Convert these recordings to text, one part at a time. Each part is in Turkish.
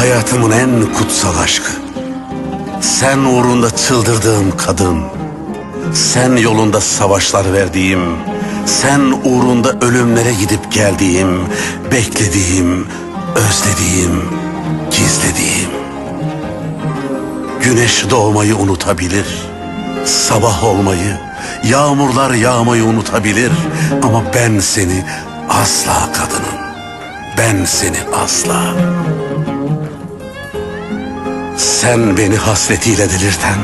Hayatımın en kutsal aşkı. Sen uğrunda çıldırdığım kadın. Sen yolunda savaşlar verdiğim, sen uğrunda ölümlere gidip geldiğim, beklediğim, özlediğim, gizlediğim. Güneş doğmayı unutabilir, sabah olmayı, yağmurlar yağmayı unutabilir ama ben seni asla kadınım. Ben seni asla. Sen beni hasretiyle delirten,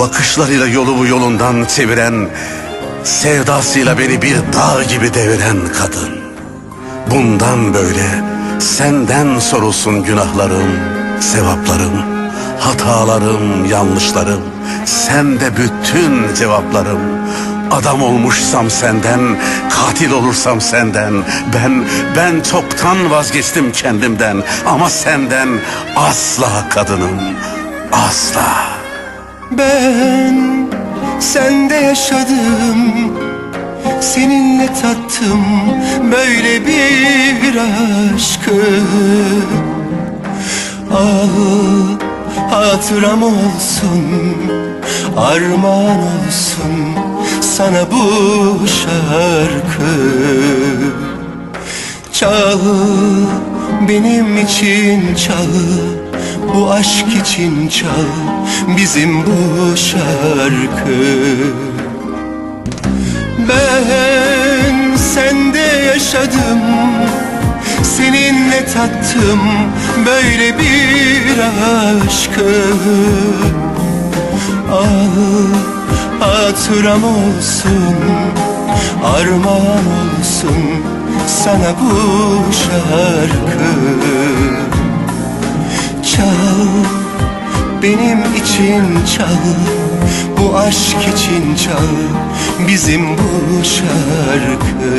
bakışlarıyla yolumu yolundan çeviren, sevdasıyla beni bir dağ gibi deviren kadın. Bundan böyle senden sorulsun günahlarım, sevaplarım, hatalarım, yanlışlarım. Sen de bütün cevaplarım. Adam olmuşsam senden, katil olursam senden. Ben, ben çoktan vazgeçtim kendimden. Ama senden asla kadınım, asla. Ben sende yaşadım Seninle tattım böyle bir aşkı Al hatıram olsun Armağan olsun sana bu şarkı. Çal benim için çal Bu aşk için çal bizim bu şarkı. Ben sende yaşadım Seninle tattım böyle bir aşkı. Al hatıram olsun Armağan olsun sana bu şarkı. Çal benim için çal Bu aşk için çal bizim bu şarkı